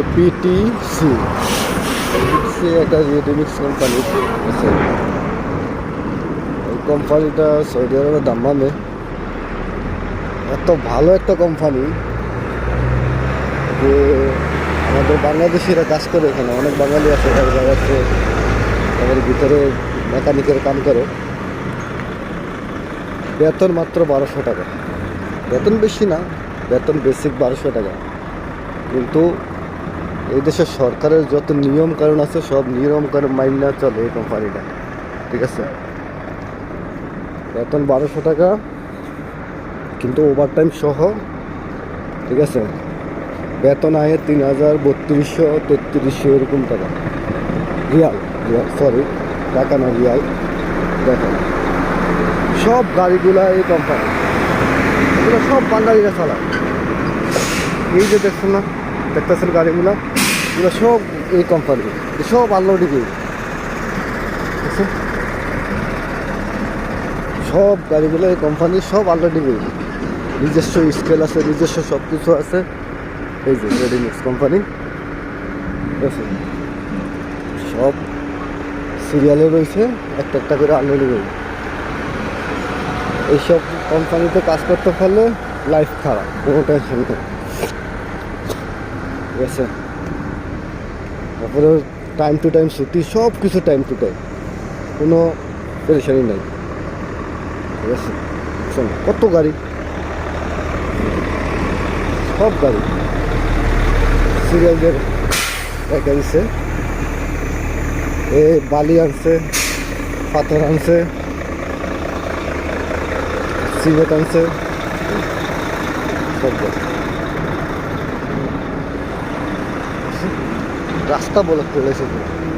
এপিটিসি C একটা readymix company আছে এই কোম্পানিটা সৌদি আরবের দাম্মামে এত ভালো একটা কোম্পানি যে আমাদের বাংলাদেশিরা কাজ করে এখানে। অনেক বাঙালি আছে তার জায়গাতে, তাদের ভিতরে মেকানিকের কাম করে। বেতন মাত্র বারোশো টাকা। বেতন বেশি না, বেতন বেসিক বারোশো টাকা। কিন্তু এই সরকারের যত নিয়ম কারণ আছে, সব নিয়ম কারণ মাইনা চলে এই কোম্পানিটা ঠিক আছে? বেতন বারোশো টাকা, কিন্তু ওভারটাইম সহ, ঠিক আছে? বেতন আয়ের তিন হাজার বত্রিশশো তেত্রিশশো এরকম টাকা। রিয়াল রিয়াল সরি টাকা না, রিয়াল। দেখেন সব গাড়িগুলা এই কোম্পানি সব বাঙালিরা চালায়। এই যে দেখছেন না? দেখতেছেন গাড়িগুলা। এগুলো সব এই কোম্পানি সব আল্লাহ ডিগ্রি দেখছেন? সব গাড়িগুলো এই কোম্পানি সব আল্লাহ ডিগ্রি নিজস্ব স্কেল আছে, নিজস্ব সব কিছু আছে। এই যে রেডিমিক্স কোম্পানি আছে সব সিরিয়ালে রয়েছে, একটা একটা করে ডিগ্রি এইসব কোম্পানিতে কাজ করতে পারলে লাইফ খারাপ, কোনো টেনশন নেই। আছে তারপরে টাইম টু টাইম ছুটি সব কিছু টাইম টু টাইম কোনো পেরেশানি নাই। ঠিক আছে? কত গাড়ি? সব গাড়ি। সিরিয়ালদের দেখা দিছে এ বালি আনছে, পাথর আনছে, সিমেন্ট আনছে। সব গাড়ি। রাস্তা বলে পুরো।